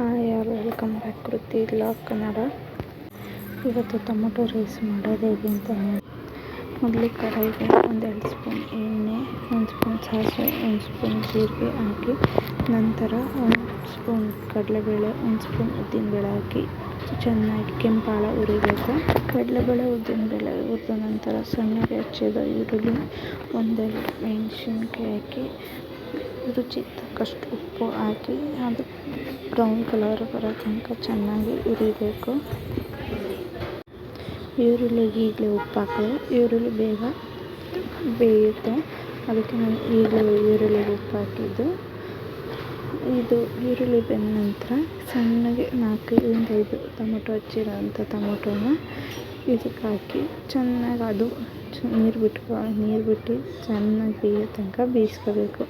Hi ಯಾರು? Welcome back Kruthi log Kannada. ಇವತ್ತು tomato rice ಮಾಡೋದು ಹೇಗೆ ಅಂತ ನೋಡಿ ಮೊದಲು ಕಡಾಯಿಗೆ ಒಂದೆರಡು ಸ್ಪೂನ್ ಎಣ್ಣೆ, ಒಂದು ಸ್ಪೂನ್ ಸಾಸಿವೆ, ಒಂದು ಸ್ಪೂನ್ ಜೀರಿಗೆ ಹಾಕಿ, ನಂತರ ಒಂದು ಸ್ಪೂನ್ ಕಡಲೆಬೇಳೆ, ಒಂದು ಸ್ಪೂನ್ ಉದ್ದಿನಬೇಳೆ ಹಾಕಿ, ಚೆನ್ನಾಗಿ ಕೆಂಪಾಳ ಉರಿಬೇಕು ಕಡಲೆಬೇಳೆ, ಉದ್ದಿನಬೇಳೆ ಹುರಿದ ನಂತರ ಸಣ್ಣಗೆ ಹಚ್ಚಿದ ಈರುಳ್ಳಿ, ಒಂದೆರಡು ಮೆಣಸಿನ್ಕಾಯಿ ಹಾಕಿ ರುಚಿ ತಕ್ಕಷ್ಟು ಉಪ್ಪು ಹಾಕಿ, ಅದು ಬ್ರೌನ್ ಕಲರ್ ಬರೋ ತನಕ ಚೆನ್ನಾಗಿ ಹುರಿಬೇಕು. ಈರುಳ್ಳಿಗೆ ಈಗಲೇ ಉಪ್ಪು ಹಾಕಿದ್ರೆ ಈರುಳ್ಳಿ ಬೇಗ ಬೇಯುತ್ತೆ ಅದಕ್ಕೆ ನಾನು ಈಗಲೇ ಈರುಳ್ಳಿಗೆ ಉಪ್ಪು ಹಾಕಿದ್ದು. ಇದು ಈರುಳ್ಳಿ ಬೆಂದ ನಂತರ ಸಣ್ಣಗೆ ನಾಲ್ಕರಿಂದ ಐದು ಟೊಮೊಟೊ ಹಚ್ಚಿರೋಂಥ ಟೊಮೊಟೊನ ಇದಕ್ಕೆ ಹಾಕಿ, ಚೆನ್ನಾಗಿ ಅದು ನೀರು ಬಿಟ್ಕೊ, ನೀರು ಬಿಟ್ಟು ಚೆನ್ನಾಗಿ ಬೇಯೋ ತನಕ ಬೇಯಿಸ್ಕೋಬೇಕು.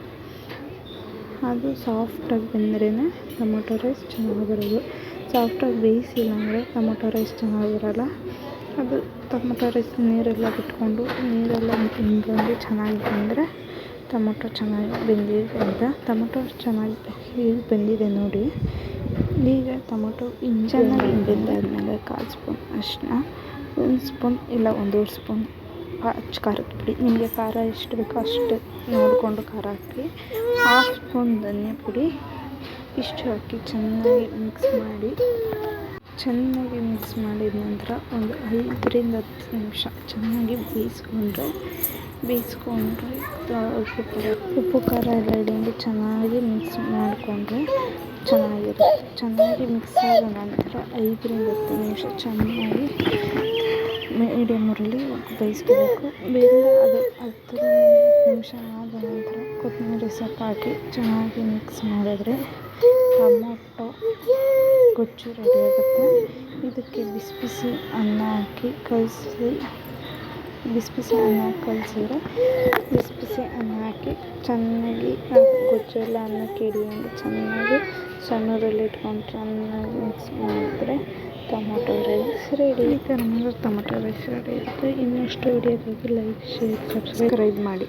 ಅದು ಸಾಫ್ಟಾಗಿ ಬೆಂದ್ರೇ ಟೊಮೊಟೊ ರೈಸ್ ಚೆನ್ನಾಗಿ ಬರೋದು ಸಾಫ್ಟಾಗಿ ಬೇಯಿಸಿಲ್ಲ ಅಂದರೆ ಟೊಮೊಟೊ ರೈಸ್ ಚೆನ್ನಾಗಿ ಬರೋಲ್ಲ ಅದು ಟೊಮೊಟೊ ರೈಸ್ ನೀರೆಲ್ಲ ಬಿಟ್ಕೊಂಡು ನೀರೆಲ್ಲ ಹಿಂಡ್ಕೊಂಡು ಚೆನ್ನಾಗಿ ಬೆಂದರೆ ಟೊಮೊಟೊ ಚೆನ್ನಾಗಿ ಬೆಂದಿದೆ ಅಂತ. ಟೊಮೊಟೊ ಚೆನ್ನಾಗಿ ಈಗ ಬೆಂದಿದೆ ನೋಡಿ. ಈಗ ಟೊಮೊಟೊ ಚೆನ್ನಾಗಿ ಬೆಂದಾದ್ಮೇಲೆ ಕಾಲು ಸ್ಪೂನ್ ಅರಿಶಿನ ಒಂದು ಸ್ಪೂನ್ ಇಲ್ಲ, ಒಂದೂವರೆ ಸ್ಪೂನ್ ಅಚ್ಚ ಖಾರದ ಪುಡಿ. ನಿಮಗೆ ಖಾರ ಎಷ್ಟು ಬೇಕೋ ಅಷ್ಟು ನೋಡಿಕೊಂಡು ಖಾರ ಹಾಕಿ. ಹಾಫ್ ಸ್ಪೂನ್ ಧನಿಯಾ ಪುಡಿ. ಇಷ್ಟು ಹಾಕಿ ಚೆನ್ನಾಗಿ ಮಿಕ್ಸ್ ಮಾಡಿ. ಚೆನ್ನಾಗಿ ಮಿಕ್ಸ್ ಮಾಡಿದ ನಂತರ ಒಂದು ಐದರಿಂದ ಹತ್ತು ನಿಮಿಷ ಚೆನ್ನಾಗಿ ಬೇಯಿಸ್ಕೊಂಡ್ರೆ ಬೇಯಿಸ್ಕೊಂಡ್ರೆ ಉಪ್ಪು ಖಾರ ಉಪ್ಪು ಖಾರ ಎಲ್ಲ ಚೆನ್ನಾಗಿ ಮಿಕ್ಸ್ ಮಾಡಿಕೊಂಡ್ರೆ ಚೆನ್ನಾಗಿರುತ್ತೆ. ಚೆನ್ನಾಗಿ ಮಿಕ್ಸ್ ಆದ ನಂತರ ಐದರಿಂದ ಹತ್ತು ನಿಮಿಷ ಚೆನ್ನಾಗಿ ಬೇಯಿಸ್ಕೋಬೇಕು. ಬೇರೆ ಅದು ಹತ್ತು ನಿಮಿಷ ಆದ ನಂತರ ಕೊತ್ತಂಬರಿ ಸೊಪ್ಪು ಹಾಕಿ ಚೆನ್ನಾಗಿ ಮಿಕ್ಸ್ ಮಾಡಿದ್ರೆ ಟೊಮೊಟೊ ಗೊಜ್ಜು ರೆಡಿಯಾಗುತ್ತೆ ಇದಕ್ಕೆ ಬಿಸಿ ಬಿಸಿ ಅನ್ನ ಹಾಕಿ ಕಲಸಿ ಬಿಸಿ ಬಿಸಿ ಅನ್ನ ಕಲಸಿದ್ರೆ ಬಿಸಿ ಬಿಸಿ ಅನ್ನ ಹಾಕಿ ಚೆನ್ನಾಗಿ ಗೊಜ್ಜೆಲ್ಲ ಅನ್ನಕ್ಕೆ ಹಿಡಿಯೋಂಗೆ ಚೆನ್ನಾಗಿ ಸಣ್ಣೂರಲ್ಲಿ ಇಟ್ಕೊಂಡು ಚೆನ್ನಾಗಿ ಮಿಕ್ಸ್ ಮಾಡಿದ್ರೆ ಟೊಮೊಟೊ ರೈಸ್ ರೆಡಿ. ಈ ಥರ ಟೊಮೊಟೊ ರೈಸ್ ರೆಡಿ ಇರುತ್ತೆ. ಇನ್ನಷ್ಟು ವಿಡಿಯೋಗಾಗಿ ಲೈಕ್ ಶೇರ್ ಸಬ್ಸ್ಕ್ರೈಬ್ ಮಾಡಿ.